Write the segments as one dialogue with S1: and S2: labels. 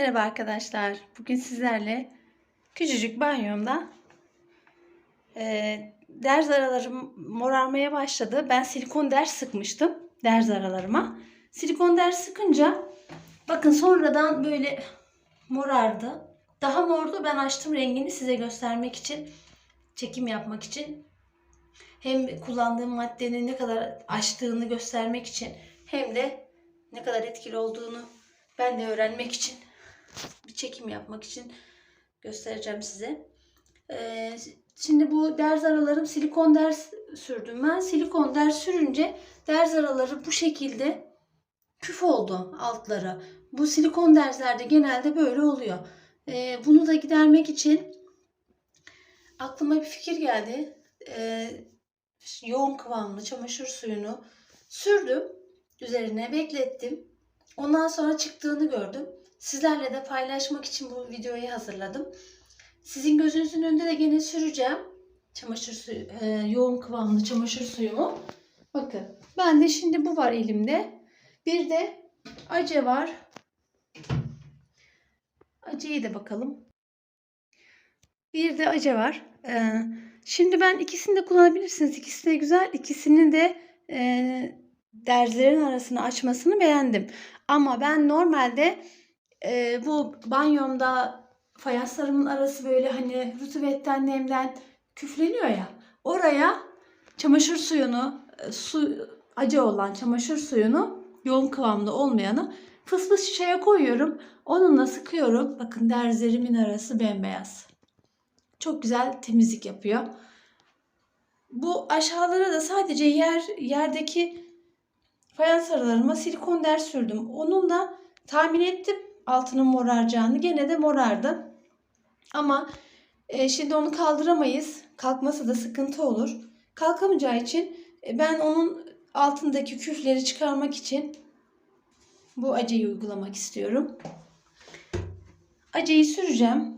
S1: Merhaba arkadaşlar. Bugün sizlerle küçücük banyomda e, derz aralarım morarmaya başladı. Ben silikon derz sıkmıştım derz aralarıma. Silikon derz sıkınca bakın sonradan böyle morardı. Daha mordu. Ben açtım rengini size göstermek için. Çekim yapmak için. Hem kullandığım maddenin ne kadar açtığını göstermek için hem de ne kadar etkili olduğunu ben de öğrenmek için bir çekim yapmak için göstereceğim size. Ee, şimdi bu derz aralarım silikon derz sürdüm ben. Silikon derz sürünce derz araları bu şekilde küf oldu altları. Bu silikon derzlerde genelde böyle oluyor. Ee, bunu da gidermek için aklıma bir fikir geldi. Ee, yoğun kıvamlı çamaşır suyunu sürdüm. Üzerine beklettim. Ondan sonra çıktığını gördüm. Sizlerle de paylaşmak için bu videoyu hazırladım. Sizin gözünüzün önünde de gene süreceğim. Çamaşır suyu, e, yoğun kıvamlı çamaşır suyumu. Bakın ben de şimdi bu var elimde. Bir de ace var. Aceyi de bakalım. Bir de ace var. Ee, şimdi ben ikisini de kullanabilirsiniz. İkisi de güzel. İkisinin de e, derzlerin arasını açmasını beğendim. Ama ben normalde e, bu banyomda fayanslarımın arası böyle hani rutubetten nemden küfleniyor ya. Oraya çamaşır suyunu e, su acı olan çamaşır suyunu yoğun kıvamda olmayanı fısfıs şişeye koyuyorum. Onunla sıkıyorum. Bakın derzlerimin arası bembeyaz. Çok güzel temizlik yapıyor. Bu aşağılara da sadece yer yerdeki fayans aralarıma silikon ders sürdüm. Onun da tahmin ettim altının moraracağını. Gene de morardı. Ama e, şimdi onu kaldıramayız. Kalkması da sıkıntı olur. Kalkamayacağı için e, ben onun altındaki küfleri çıkarmak için bu aceyi uygulamak istiyorum. Aceyi süreceğim.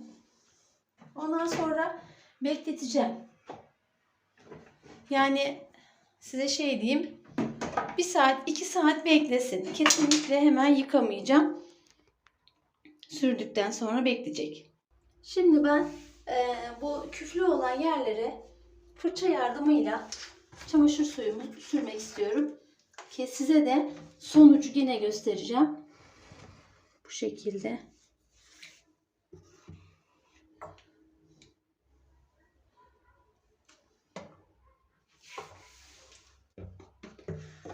S1: Ondan sonra bekleteceğim. Yani size şey diyeyim. Bir saat, iki saat beklesin. Kesinlikle hemen yıkamayacağım. Sürdükten sonra bekleyecek. Şimdi ben e, bu küflü olan yerlere fırça yardımıyla çamaşır suyumu sürmek istiyorum. Ki size de sonucu yine göstereceğim. Bu şekilde.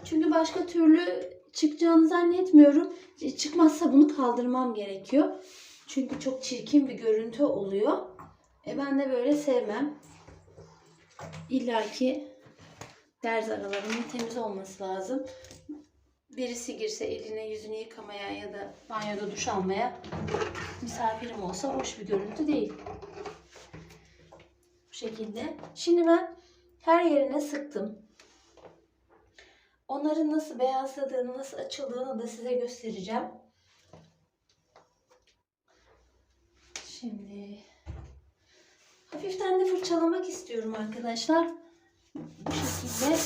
S1: Çünkü başka türlü çıkacağını zannetmiyorum. E, Çıkmazsa bunu kaldırmam gerekiyor. Çünkü çok çirkin bir görüntü oluyor. E ben de böyle sevmem. İlla ki derz aralarının temiz olması lazım. Birisi girse eline yüzünü yıkamaya ya da banyoda duş almaya misafirim olsa hoş bir görüntü değil. Bu şekilde. Şimdi ben her yerine sıktım. Onların nasıl beyazladığını, nasıl açıldığını da size göstereceğim. Şimdi hafiften de fırçalamak istiyorum arkadaşlar. Bu şekilde.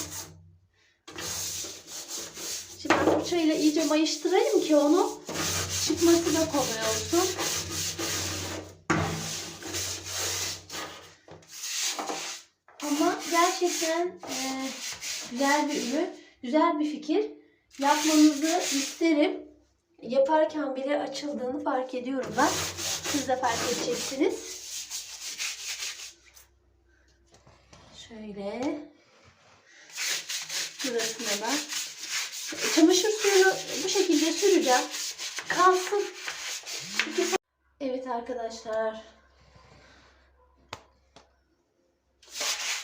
S1: Şimdi ben fırçayla iyice mayıştırayım ki onu çıkması da kolay olsun. Ama gerçekten e, güzel bir ürün, güzel bir fikir. Yapmanızı isterim. Yaparken bile açıldığını fark ediyorum ben. Siz de fark edeceksiniz. Şöyle. Burasına da. Çamaşır suyunu bu şekilde süreceğim. Kalsın. Evet arkadaşlar.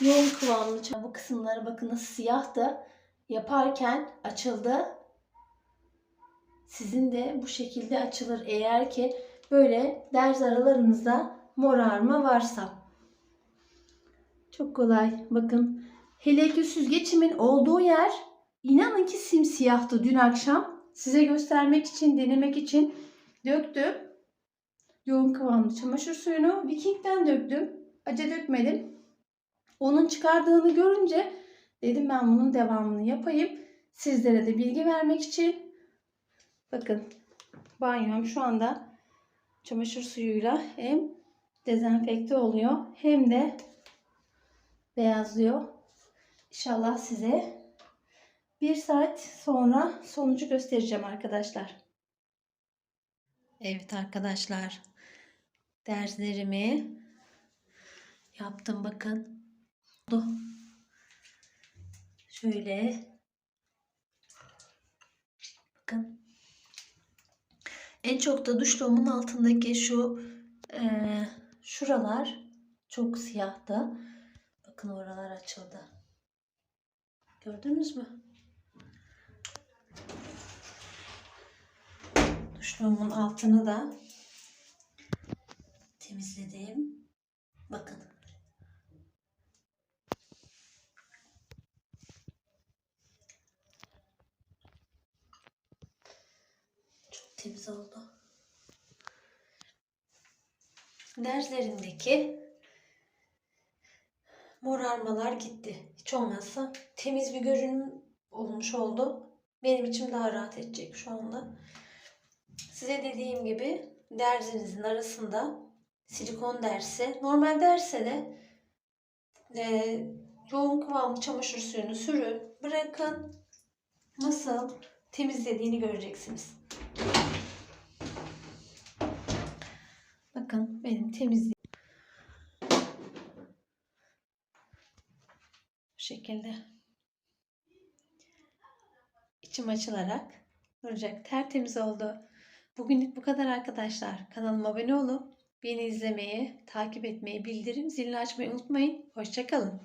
S1: Yoğun kıvamlı bu kısımları bakın nasıl siyah da yaparken açıldı. Sizin de bu şekilde açılır eğer ki böyle derz aralarınızda morarma varsa. Çok kolay. Bakın hele ki süzgecimin olduğu yer inanın ki simsiyahtı dün akşam. Size göstermek için, denemek için döktüm. Yoğun kıvamlı çamaşır suyunu Viking'den döktüm. Acı dökmedim. Onun çıkardığını görünce dedim ben bunun devamını yapayım. Sizlere de bilgi vermek için. Bakın banyom şu anda çamaşır suyuyla hem dezenfekte oluyor hem de beyazlıyor. İnşallah size bir saat sonra sonucu göstereceğim arkadaşlar. Evet arkadaşlar. Derslerimi yaptım bakın. Oldu. Şöyle bakın. En çok da duşluğumun altındaki şu eee, şuralar çok siyahtı. Bakın oralar açıldı. Gördünüz mü? Duşluğumun altını da temizledim. Bakın. Temiz oldu. Derzlerindeki morarmalar gitti. Hiç olmazsa temiz bir görünüm olmuş oldu. Benim içim daha rahat edecek şu anda. Size dediğim gibi dersinizin arasında silikon dersi, normal derse de e, yoğun kıvamlı çamaşır suyunu sürün, bırakın. Nasıl temizlediğini göreceksiniz. Bakın benim temizliğim. Bu şekilde. İçim açılarak duracak. Tertemiz oldu. Bugünlük bu kadar arkadaşlar. Kanalıma abone olup beni izlemeyi, takip etmeyi, bildirim zilini açmayı unutmayın. Hoşçakalın.